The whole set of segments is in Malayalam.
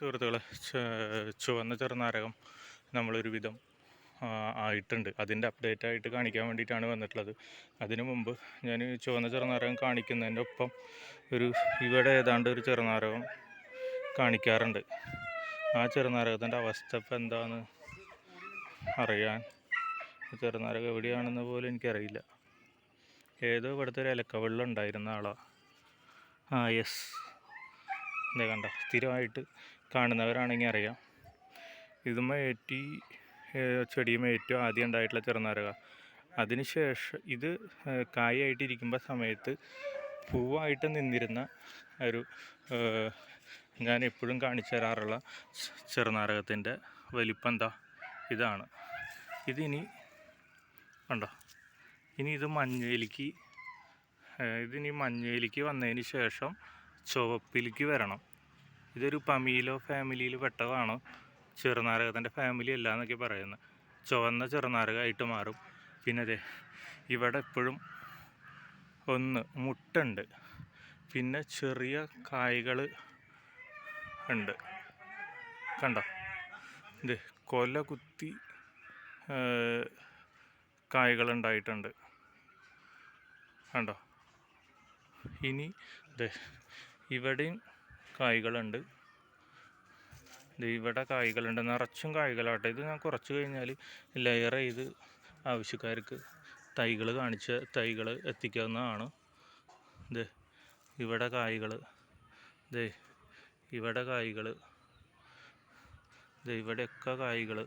സുഹൃത്തുക്കളെ ചുവന്ന ചെറുനാരകം നമ്മളൊരു വിധം ആയിട്ടുണ്ട്. അതിന്റെ അപ്ഡേറ്റ് ആയിട്ട് കാണിക്കാൻ വേണ്ടിയിട്ടാണ് വന്നിട്ടുള്ളത്. അതിനു മുമ്പ് ഞാൻ ചുവന്ന ചെറുനാരകം കാണിക്കുന്നതിന്റെ ഒപ്പം ഒരു ഇവിടെ ഏതാണ്ട് ഒരു ചെറുനാരകം കാണിക്കാറുണ്ട്. ആ ചെറുനാരകത്തിന്റെ അവസ്ഥ ഇപ്പം എന്താണെന്ന് അറിയാൻ ചെറുനാരകം എവിടെയാണെന്ന് പോലും എനിക്കറിയില്ല. ഏതോ ഇവിടുത്തെ ഒരു ഇലക്കവെള്ളം ഉണ്ടായിരുന്ന ആളാണ് ആ യെസ്. എന്താ കണ്ട സ്ഥിരമായിട്ട് കാണുന്നവരാണെങ്കിൽ അറിയാം. ഇതുമ്മ ഏറ്റി ചെടിയും ഏറ്റവും ആദ്യം ഉണ്ടായിട്ടുള്ള ചെറുനാരക. അതിനുശേഷം ഇത് കായായിട്ടിരിക്കുമ്പോൾ സമയത്ത് പൂവായിട്ട് നിന്നിരുന്ന ഒരു ഞാൻ എപ്പോഴും കാണിച്ചു തരാറുള്ള ചെറുനാരകത്തിന്റെ വലിപ്പം എന്താ ഇതാണ്. ഇതിനി കണ്ടോ? ഇനി ഇത് മഞ്ഞയിലേക്ക് ഇതിനി മഞ്ഞയിലേക്ക് വന്നതിന് ശേഷം ചുവപ്പിലേക്ക് വരണം. ഇതൊരു പമീലോ ഫാമിലിയിൽ പെട്ടതാണോ? ചെറുനാരകത്തിന്റെ ഫാമിലി അല്ല എന്നൊക്കെ പറയുന്നത് ചുവന്ന ചെറുനാരകമായിട്ട് മാറും. പിന്നെ അതെ ഇവിടെ എപ്പോഴും ഒന്ന് മുട്ടുണ്ട്. പിന്നെ ചെറിയ കായ്കൾ ഉണ്ട്. കണ്ടോ? ഇത് കൊല കുത്തി കായ്കളുണ്ടായിട്ടുണ്ട് കണ്ടോ? ഇനി ദേ ഇവിടെയും കായ്കളുണ്ട്. ഇവിടെ കായ്കളുണ്ട്. നിറച്ചും കായ്കളാട്ടെ. ഇത് ഞാൻ കുറച്ച് കഴിഞ്ഞാൽ ലെയർ ചെയ്ത് ആവശ്യക്കാർക്ക് തൈകൾ കാണിച്ച് തൈകൾ എത്തിക്കാവുന്നതാണ്. ഇത് ഇവിടെ കായ്കൾ ദേ ഇവിടെ കായ്കൾ ദേ ഇവിടെയൊക്കെ കായ്കൾ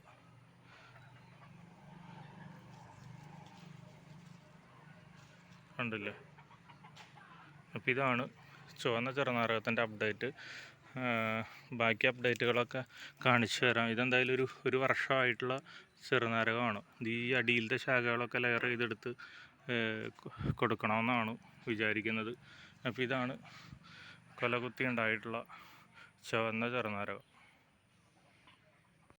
കണ്ടില്ലേ? അപ്പോൾ ഇതാണ് ചുവന്ന ചെറുനാരകത്തിന്റെ അപ്ഡേറ്റ് ബാക്കി അപ്ഡേറ്റുകളൊക്കെ കാണിച്ചു തരാം. ഇതെന്തായാലും ഒരു ഒരു വർഷമായിട്ടുള്ള ചെറുനാരകമാണ്. ഈ അടിയിലത്തെ ശാഖകളൊക്കെ ലെയർ ചെയ്തെടുത്ത് കൊടുക്കണമെന്നാണ് വിചാരിക്കുന്നത്. അപ്പോൾ ഇതാണ് കൊലകുത്തി ഉണ്ടായിട്ടുള്ള ചുവന്ന ചെറുനാരകം.